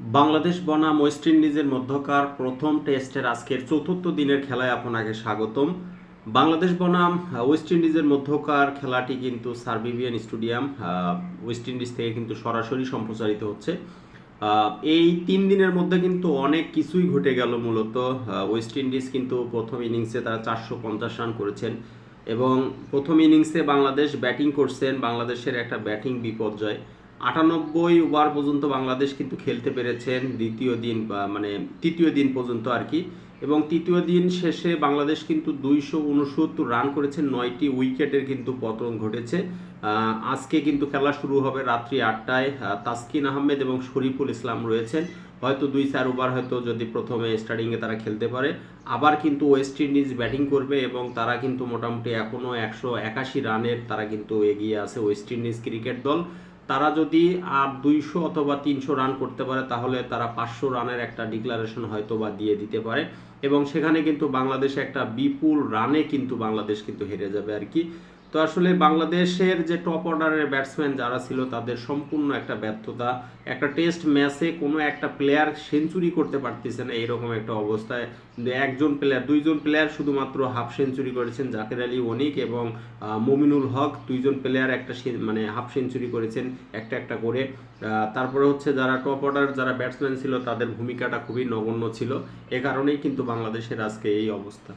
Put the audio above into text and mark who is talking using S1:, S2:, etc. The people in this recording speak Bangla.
S1: বাংলাদেশ বনাম ওয়েস্ট ইন্ডিজের মধ্যকার প্রথম টেস্টের আজকের চতুর্থ দিনের খেলায় আপনাকে স্বাগতম। বাংলাদেশ বনাম ওয়েস্ট ইন্ডিজের মধ্যকার খেলাটি কিন্তু সার্বিভিয়ান স্টেডিয়াম ওয়েস্ট ইন্ডিজ থেকে কিন্তু সরাসরি সম্প্রচারিত হচ্ছে। এই তিন দিনের মধ্যে কিন্তু অনেক কিছুই ঘটে গেল মূলত। ওয়েস্ট ইন্ডিজ কিন্তু প্রথম ইনিংসে তারা চারশো পঞ্চাশ রান করেছেন এবং প্রথম ইনিংসে বাংলাদেশ ব্যাটিং করছেন। বাংলাদেশের একটা ব্যাটিং বিপর্যয়। আটানব্বই ওভার পর্যন্ত বাংলাদেশ কিন্তু খেলতে পেরেছেন দ্বিতীয় দিন, বা মানে তৃতীয় দিন পর্যন্ত আর কি। এবং তৃতীয় দিন শেষে বাংলাদেশ কিন্তু দুইশো উনসত্তর রান করেছে, নয়টি উইকেটের কিন্তু পতন ঘটেছে। আজকে কিন্তু খেলা শুরু হবে রাত্রি আটটায়। তাসকিন আহমেদ এবং শরীফুল ইসলাম রয়েছেন। হয়তো দুই চার ওভার হয়তো যদি প্রথমে স্টার্টিংয়ে তারা খেলতে পারে। আবার কিন্তু ওয়েস্ট ইন্ডিজ ব্যাটিং করবে এবং তারা কিন্তু মোটামুটি এখনও একশো একাশি রানের তারা কিন্তু এগিয়ে আছে ওয়েস্ট ইন্ডিজ ক্রিকেট দল। তারা যদি আর দুইশো অথবা তিনশো রান করতে পারে, তাহলে তারা পাঁচশো রানের একটা ডিক্লারেশন হয়তো বা দিয়ে দিতে পারে। এবং সেখানে কিন্তু বাংলাদেশে একটা বিপুল রানে কিন্তু বাংলাদেশ কিন্তু হেরে যাবে আর কি। তো আসলে বাংলাদেশের যে টপ অর্ডারের ব্যাটসম্যান যারা ছিল, তাদের সম্পূর্ণ একটা ব্যর্থতা, একটা টেস্ট ম্যাচে কোনো একটা প্লেয়ার সেঞ্চুরি করতে পারতেছে না এরকম একটা অবস্থায়। একজন প্লেয়ার দুইজন প্লেয়ার শুধুমাত্র হাফ সেঞ্চুরি করেছেন, জাকের আলী অনিক এবং মমিনুল হক, দুইজন প্লেয়ার একটা মানে হাফ সেঞ্চুরি করেছেন একটা একটা করে। তারপরে হচ্ছে যারা টপ অর্ডার যারা ব্যাটসম্যান ছিল, তাদের ভূমিকাটা খুবই নগণ্য ছিল। এ কারণেই কিন্তু বাংলাদেশের আজকে এই অবস্থা।